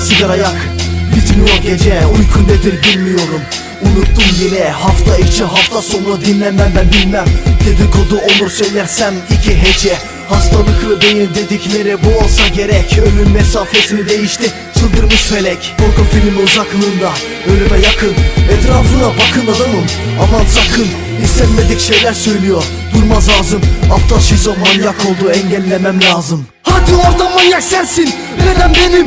sigara yak. Bitmiyor gece. Uyku nedir bilmiyorum. Unuttum yine. Hafta içi hafta sonu dinlemem ben bilmem. Dedikodu olur söylersem iki hece. Hastalıklı beyin dedikleri bu olsa gerek. Ölüm mesafesini değişti. Çıldırmış felek. Korku filmi uzaklığında. Ölüme yakın. Etrafına bakın adamım. Aman sakın. İstenmedik şeyler söylüyor. Durmaz ağzım. Aptal şizomanyak oldu. Engellemem lazım. Hadi oradan manyak sensin. Neden benim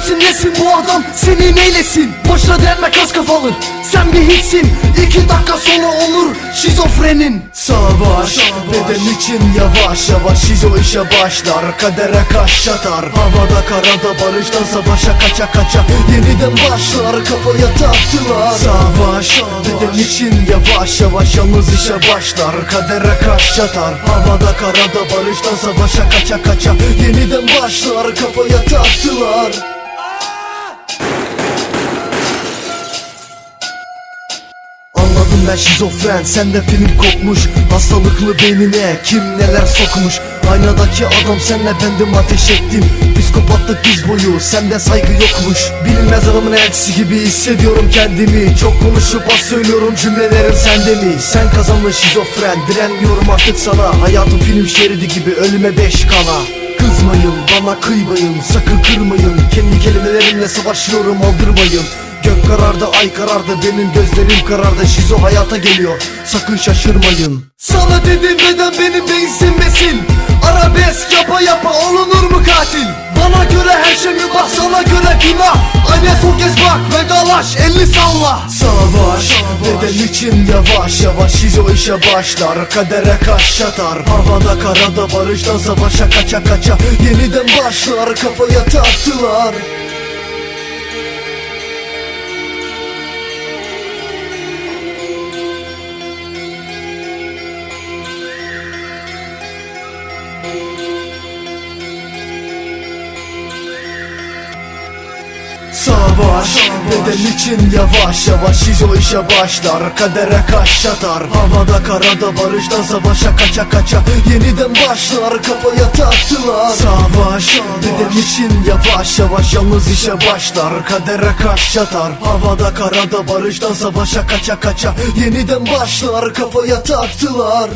kimsin nesin bu adam? Seni neylesin? Boşuna denme kas kafalı. Sen bir hitsin. İki dakika sonra olur şizofrenin. Savaş, beden için yavaş yavaş şizo işe başlar. Kadere kaş çatar. Havada karada barıştan savaşa kaça kaça. Yeniden başlar kafaya taktılar. Savaş, beden için yavaş yavaş yalnız işe başlar. Kadere kaş çatar. Havada karada barıştan savaşa kaça kaça. Yeniden başlar kafaya taktılar Anladım ben şizofren sende film kopmuş. Hastalıklı beynine kim neler sokmuş. Aynadaki adam senle bendim ateş ettim. Psikopatlık diz boyu sende saygı yokmuş. Bilinmez adamın elçisi gibi hissediyorum kendimi. Çok konuşup az söylüyorum cümlelerim sende mi? Sen kazandın şizofren direnmiyorum artık sana. Hayatım film şeridi gibi ölüme beş kala Kızmayın bana kıymayın sakın kırmayın. Kendi kelimelerimle savaşıyorum aldırmayın Gök karardı ay karardı benim gözlerim karardı. Şizo hayata geliyor sakın şaşırmayın. Sana dedim beden benim değilsin besin Arabesk yapa yapa olunur mu katil? Bana göre her şey mübah sana göre günah Anne son kez bak vedalaş elini salla. Savaş beden için yavaş yavaş Şizo işe başlar. Kadere kaş çatar Havada karada barıştan savaşa kaça kaça. Yeniden başlar kafaya taktılar Savaş Beden için yavaş yavaş? Şizo işe başlar Kadere kaş çatar Havada karada barıştan savaşa kaça kaça. Yeniden başlar kafaya taktılar. Savaş Beden için yavaş yavaş? Yalnız işe başlar Kadere kaş çatar Havada karada barıştan savaşa kaça kaça. Yeniden başlar kafaya taktılar